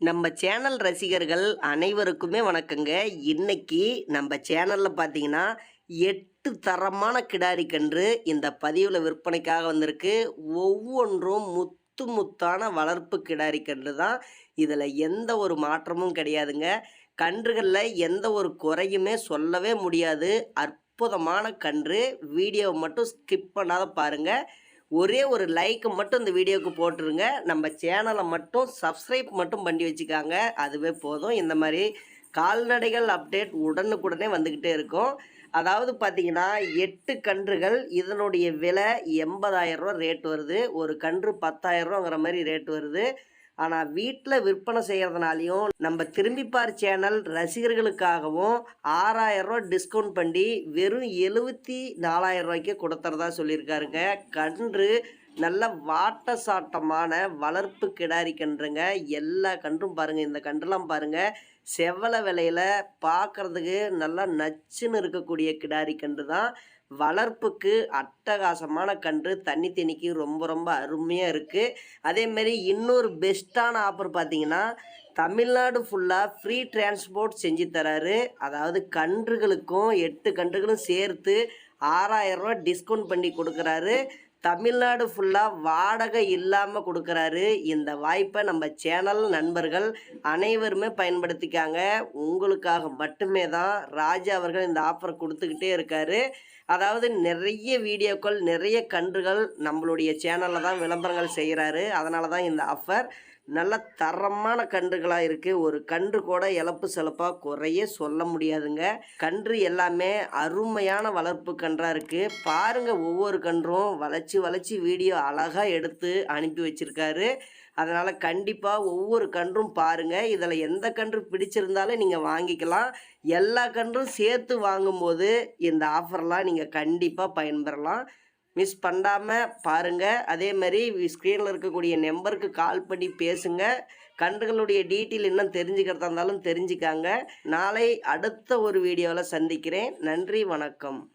நம்ம சேனல் ரசிகர்கள் அனைவருக்குமே வணக்கங்க. இன்னைக்கு நம்ம சேனலில் பார்த்தீங்கன்னா எட்டு தரமான கிடாரி கன்று இந்த பதிவில் விற்பனைக்காக வந்திருக்கு. ஒவ்வொன்றும் முத்து முத்தான வளர்ப்பு கிடாரி கன்று தான். இதில் எந்த ஒரு மாற்றமும் கிடையாதுங்க. கன்றுகளில் எந்த ஒரு குறையுமே சொல்லவே முடியாது. அற்புதமான கன்று. வீடியோவை மட்டும் ஸ்கிப் பண்ணாத பாருங்கள் ஒரே ஒரு லைக் மட்டும் இந்த வீடியோவுக்கு போட்டுருங்க. நம்ம சேனலை மட்டும் சப்ஸ்கிரைப் மட்டும் பண்ணி வச்சுக்காங்க. அதுவே போதும். இந்த மாதிரி கால்நடைகள் அப்டேட் உடனுக்குடனே வந்துக்கிட்டே இருக்கும். அதாவது பார்த்தீங்கன்னா எட்டு கன்றுகள் இதனுடைய விலை எண்பதாயிரம் ரூபா ரேட் வருது. ஒரு கன்று பத்தாயிரம் ரூபாங்கிற மாதிரி ரேட் வருது. ஆனால் வீட்டில் விற்பனை செய்கிறதுனாலையும் நம்ம திரும்பிப்பார் சேனல் ரசிகர்களுக்காகவும் ஆறாயிரம் ரூபா டிஸ்கவுண்ட் பண்ணி வெறும் எழுபத்தி நாலாயிரம் ரூபாய்க்கு கொடுத்துறதா சொல்லியிருக்காருங்க. கன்று நல்ல வாட்ட சாட்டமான வளர்ப்பு கிடாரி கன்றுங்க. எல்லா கன்றும் பாருங்கள் இந்த கன்றுலாம் பாருங்கள் செவ்வளை விலையில் பார்க்குறதுக்கு நல்லா நச்சுன்னு இருக்கக்கூடிய கிடாரி கன்று தான் வளர்ப்புக்கு அட்டகாசமான கன்று. தண்ணி தண்ணிக்கு ரொம்ப ரொம்ப அருமையாக இருக்குது அதேமாரி இன்னொரு பெஸ்ட்டான ஆஃபர் பார்த்தீங்கன்னா தமிழ்நாடு ஃபுல்லாக ஃப்ரீ டிரான்ஸ்போர்ட் செஞ்சு தராரு. அதாவது கன்றுகளுக்கும் எட்டு கன்றுகளும் சேர்த்து ஆறாயிரரூவா டிஸ்கவுண்ட் பண்ணி கொடுக்குறாரு. தமிழ்நாடு ஃபுல்லாக வாடகை இல்லாமல் கொடுக்குறாரு. இந்த வாய்ப்பை நம்ம சேனல் நண்பர்கள் அனைவருமே பயன்படுத்திக்காங்க. உங்களுக்காக மட்டுமே தான் ராஜா அவர்கள் இந்த ஆஃபர் கொடுத்துக்கிட்டே இருக்காரு. அதாவது நிறைய வீடியோக்கள் நிறைய கன்றுகள் நம்மளுடைய சேனலில் தான் விளம்பரங்கள் செய்கிறாரு அதனால தான் இந்த ஆஃபர் நல்ல தரமான கன்றுகளாக இருக்குது ஒரு கன்று கூட இழப்பு செலப்பாக குறைய சொல்ல முடியாதுங்க. கன்று எல்லாமே அருமையான வளர்ப்பு கன்றாக இருக்குது பாருங்கள் ஒவ்வொரு கன்றும் வளைச்சி வளைச்சி வீடியோ அழகாக எடுத்து அனுப்பி வச்சுருக்காரு. அதனால் கண்டிப்பாக ஒவ்வொரு கன்றும் பாருங்கள் இதில் எந்த கன்று பிடிச்சிருந்தாலும் நீங்கள் வாங்கிக்கலாம். எல்லா கன்றும் சேர்த்து வாங்கும்போது இந்த ஆஃபர்லாம் நீங்கள் கண்டிப்பாக பயன்பெறலாம். மிஸ் பண்ணாமல் பாருங்கள் அதே மாதிரி ஸ்க்ரீனில் இருக்கக்கூடிய நம்பருக்கு கால் பண்ணி பேசுங்க. கன்றுகளுடைய டீட்டெயில் இன்னும் தெரிஞ்சுக்கிறதா இருந்தாலும் தெரிஞ்சுக்காங்க. நாளை அடுத்த ஒரு வீடியோவில் சந்திக்கிறேன். நன்றி வணக்கம்.